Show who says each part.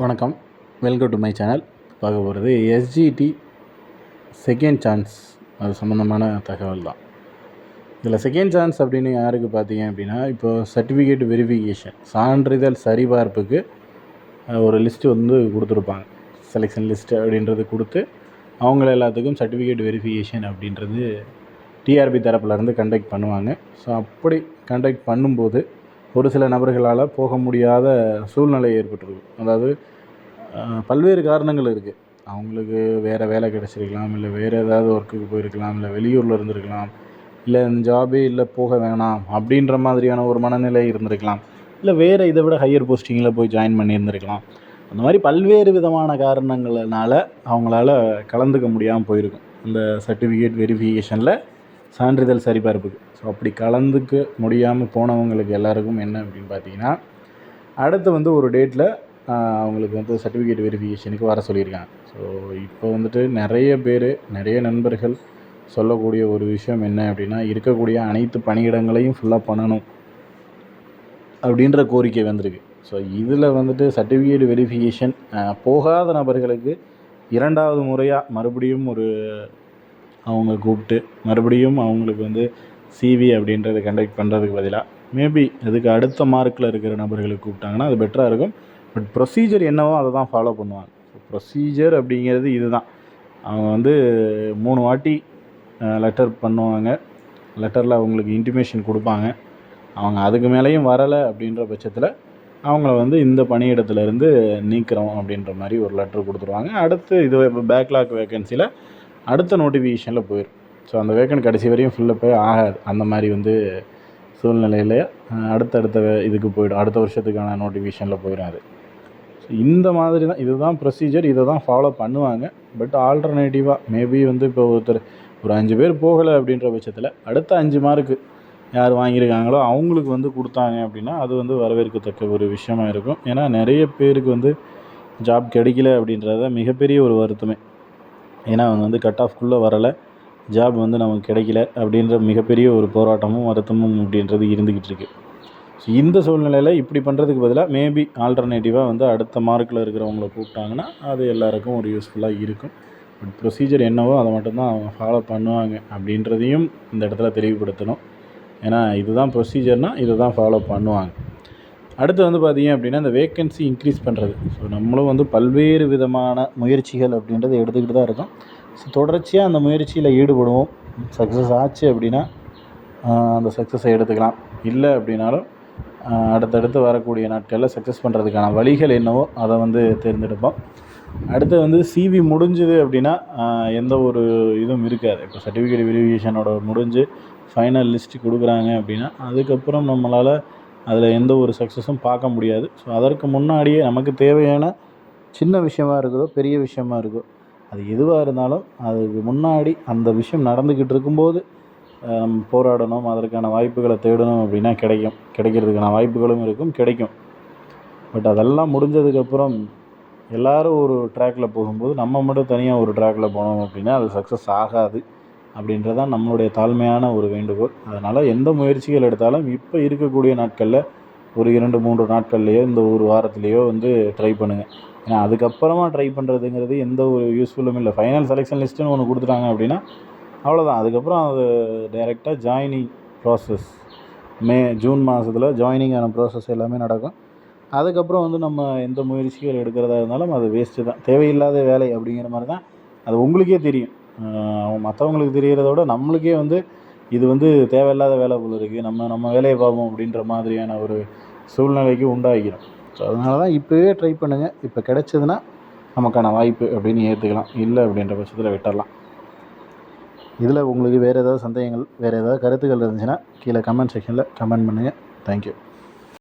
Speaker 1: வணக்கம். Welcome to my channel பார்க்க போகிறது எஸ்ஜிடி செகண்ட் சான்ஸ் அது சம்மந்தமான தகவல் தான். இதில் செகண்ட் சான்ஸ் அப்படின்னு யாருக்கு பார்த்தீங்க அப்படின்னா இப்போ சர்டிஃபிகேட் வெரிஃபிகேஷன் சான்றிதழ் சரிபார்ப்புக்கு ஒரு லிஸ்ட்டு வந்து கொடுத்துருப்பாங்க. செலெக்ஷன் லிஸ்ட்டு அப்படின்றது கொடுத்து அவங்கள எல்லாத்துக்கும் சர்டிஃபிகேட் வெரிஃபிகேஷன் அப்படின்றது டிஆர்பி தரப்புலேருந்து கண்டக்ட் பண்ணுவாங்க. ஸோ அப்படி கண்டக்ட் பண்ணும்போது ஒரு சில நபர்களால் போக முடியாத சூழ்நிலை ஏற்பட்டிருக்கும் அதாவது பல்வேறு காரணங்கள் இருக்குது அவங்களுக்கு வேறு வேலை கிடச்சிருக்கலாம் இல்லை வேறு ஏதாவது ஒர்க்குக்கு போயிருக்கலாம் இல்லை வெளியூரில் இருந்திருக்கலாம் இல்லை இந்த ஜாபே இல்லை போக வேணாம் அப்படின்ற மாதிரியான ஒரு மனநிலை இருந்திருக்கலாம் இல்லை வேறு இதை விட ஹையர் போஸ்டிங்கில் போய் ஜாயின் பண்ணியிருந்திருக்கலாம். அந்த மாதிரி பல்வேறு விதமான காரணங்களால அவங்களால கலந்துக்க முடியாமல் போயிருக்கும். இந்த சர்டிஃபிகேட் வெரிஃபிகேஷனில் சான்றிதழ் சரிபார்ப்புக்கு. ஸோ அப்படி கலந்துக்க முடியாமல் போனவங்களுக்கு எல்லாருக்கும் என்ன அப்படின்னு பார்த்தீங்கன்னா அடுத்து வந்து ஒரு டேட்டில் அவங்களுக்கு வந்து சர்டிஃபிகேட் வெரிஃபிகேஷனுக்கு வர சொல்லியிருக்காங்க. ஸோ இப்போ வந்துட்டு நிறைய பேர் நிறைய நண்பர்கள் சொல்லக்கூடிய ஒரு விஷயம் என்ன அப்படின்னா இருக்கக்கூடிய அனைத்து பணியிடங்களையும் ஃபுல்லாக பண்ணணும் அப்படின்ற கோரிக்கை வந்திருக்கு. ஸோ இதில் வந்துட்டு சர்டிஃபிகேட் வெரிஃபிகேஷன் போகாத நபர்களுக்கு இரண்டாவது முறையாக மறுபடியும் ஒரு அவங்க கூப்பிட்டு மறுபடியும் அவங்களுக்கு வந்து சிவி அப்படின்றத கண்டக்ட் பண்ணுறதுக்கு பதிலாக மேபி அதுக்கு அடுத்த மார்க்கில் இருக்கிற நபர்களுக்கு கூப்பிட்டாங்கன்னா அது பெட்டராக இருக்கும். பட் ப்ரொசீஜர் என்னவோ அதை தான் ஃபாலோ பண்ணுவாங்க. ப்ரொசீஜர் அப்படிங்கிறது இதுதான். அவங்க வந்து மூணு வாட்டி லெட்டர் பண்ணுவாங்க. லெட்டரில் அவங்களுக்கு இன்டிமேஷன் கொடுப்பாங்க. அவங்க அதுக்கு மேலேயும் வரலை அப்படின்ற பட்சத்தில் அவங்கள வந்து இந்த பணியிடத்துலேருந்து நீக்கிறோம் அப்படின்ற மாதிரி ஒரு லெட்டர் கொடுத்துருவாங்க. அடுத்து இது இப்போ பேக்லாக் வேகன்சியில் அடுத்த நோட்டிஃபிகேஷனில் போயிடும் ஸோ அந்த வேக்கன் கடைசி வரையும் ஃபுல்லாக போய் ஆகாது. அந்த மாதிரி வந்து சூழ்நிலையில் அடுத்தடுத்த வே- இதுக்கு போயிடும். அடுத்த வருஷத்துக்கான நோட்டிஃபிகேஷனில் போயிடும் அது. ஸோ இந்த மாதிரி தான் இதுதான் ப்ரொசீஜர் இதை தான் ஃபாலோ பண்ணுவாங்க. பட் ஆல்டர்னேட்டிவாக மேபி வந்து இப்போ ஒருத்தர் ஒரு அஞ்சு பேர் போகலை அப்படின்ற பட்சத்தில் அடுத்த அஞ்சு மார்க்கு யார் வாங்கியிருக்காங்களோ அவங்களுக்கு வந்து கொடுத்தாங்க அப்படின்னா அது வந்து வரவேற்கத்தக்க ஒரு விஷயமா இருக்கும். ஏன்னா நிறைய பேருக்கு வந்து ஜாப் கிடைக்கல அப்படின்றத மிகப்பெரிய ஒரு வருத்தமே. ஏன்னா அவங்க வந்து கட் ஆஃப்குள்ளே வரலை. ஜாப் வந்து நமக்கு கிடைக்கல அப்படின்ற மிகப்பெரிய ஒரு போராட்டமும் வருத்தமும் அப்படின்றது இருந்துக்கிட்டு இருக்குது ஸோ இந்த சூழ்நிலையில் இப்படி பண்ணுறதுக்கு பதிலாக மேபி ஆல்டர்னேட்டிவாக வந்து அடுத்த மார்க்கில் இருக்கிறவங்கள கூப்பிட்டாங்கன்னா அது எல்லாருக்கும் ஒரு யூஸ்ஃபுல்லாக இருக்கும். பட் ப்ரொசீஜர் என்னவோ அதை மட்டும்தான் அவங்க ஃபாலோ பண்ணுவாங்க அப்படின்றதையும் இந்த இடத்துல தெளிவுபடுத்தணும். ஏன்னா இதுதான் ப்ரொசீஜர்னால் இதை தான் ஃபாலோ பண்ணுவாங்க. அடுத்து வந்து பார்த்தீங்க அப்படின்னா இந்த வேக்கன்சி இன்க்ரீஸ் பண்ணுறது ஸோ நம்மளும் வந்து பல்வேறு விதமான முயற்சிகள் அப்படின்றத எடுத்துக்கிட்டு தான் இருக்கோம். ஸோ தொடர்ச்சியாக அந்த முயற்சியில் ஈடுபடுவோம். சக்ஸஸ் ஆச்சு அப்படின்னா அந்த சக்ஸஸை எடுத்துக்கலாம். இல்லை அப்படின்னாலும் அடுத்தடுத்து வரக்கூடிய நாட்களில் சக்ஸஸ் பண்ணுறதுக்கான வழிகள் என்னவோ அதை வந்து தேர்ந்தெடுப்போம். அடுத்து வந்து சிவி முடிஞ்சுது அப்படின்னா எந்த ஒரு இதுவும் இருக்காது. இப்போ சர்டிஃபிகேட் வெரிஃபிகேஷனோட முடிஞ்சு ஃபைனல் லிஸ்ட் கொடுக்குறாங்க அப்படின்னா அதுக்கப்புறம் நம்மளால் அதில் எந்த ஒரு சக்ஸஸும் பார்க்க முடியாது. ஸோ அதற்கு முன்னாடியே நமக்கு தேவையான சின்ன விஷயமா இருக்குதோ பெரிய விஷயமா இருக்கோ அது எதுவாக இருந்தாலும் அதுக்கு முன்னாடி அந்த விஷயம் நடந்துக்கிட்டு இருக்கும்போது நம்ம போராடணும் அதற்கான வாய்ப்புகளை தேடணும் அப்படின்னா கிடைக்கும். கிடைக்கிறதுக்கான வாய்ப்புகளும் இருக்கும் கிடைக்கும். பட் அதெல்லாம் முடிஞ்சதுக்கப்புறம் எல்லோரும் ஒரு ட்ராக்கில் போகும்போது நம்ம மட்டும் தனியாக ஒரு ட்ராக்கில் போனோம் அப்படின்னா அது சக்ஸஸ் ஆகாது. அப்படின்றதான் நம்மளுடைய தாழ்மையான ஒரு வேண்டுகோள். அதனால் எந்த முயற்சிகள் எடுத்தாலும் இப்போ இருக்கக்கூடிய நாட்களில் ஒரு இரண்டு மூன்று நாட்கள்லையோ இந்த ஒரு வாரத்துலேயோ வந்து ட்ரை பண்ணுங்கள் ஏன்னா அதுக்கப்புறமா ட்ரை பண்ணுறதுங்கிறது எந்த ஒரு யூஸ்ஃபுல்லும் இல்லை. ஃபைனல் செலெக்ஷன் லிஸ்ட்டுன்னு ஒன்று கொடுத்துட்டாங்க அப்படின்னா அவ்வளோதான் அதுக்கப்புறம் அது டைரெக்டாக ஜாயினிங் ப்ராசஸ் மே ஜூன் மாதத்தில் ஜாயினிங்கான ப்ராசஸ் எல்லாமே நடக்கும். அதுக்கப்புறம் வந்து நம்ம எந்த முயற்சிகள் எடுக்கிறதா இருந்தாலும் அது வேஸ்ட்டு தான். தேவையில்லாத வேலை அப்படிங்கிற மாதிரி தான் அது உங்களுக்கே தெரியும். மற்றவங்களுக்கு தெரிகிறத விட நம்மளுக்கே வந்து இது வந்து தேவையில்லாத வேலை போல் இருக்குது நம்ம நம்ம வேலையை பார்ப்போம் அப்படின்ற மாதிரியான ஒரு சூழ்நிலைக்கு உண்டாகிடும் ஸோ அதனால தான் இப்போவே ட்ரை பண்ணுங்கள் இப்போ கிடைச்சதுன்னா நமக்கான வாய்ப்பு அப்படின்னு ஏற்றுக்கலாம் இல்லை அப்படின்ற பட்சத்தில் விட்டுடலாம் இதில் உங்களுக்கு வேறு ஏதாவது சந்தேகங்கள் வேறு ஏதாவது கருத்துக்கள் இருந்துச்சுன்னா கீழே கமெண்ட் செக்ஷனில் கமெண்ட் பண்ணுங்கள் தேங்க்யூ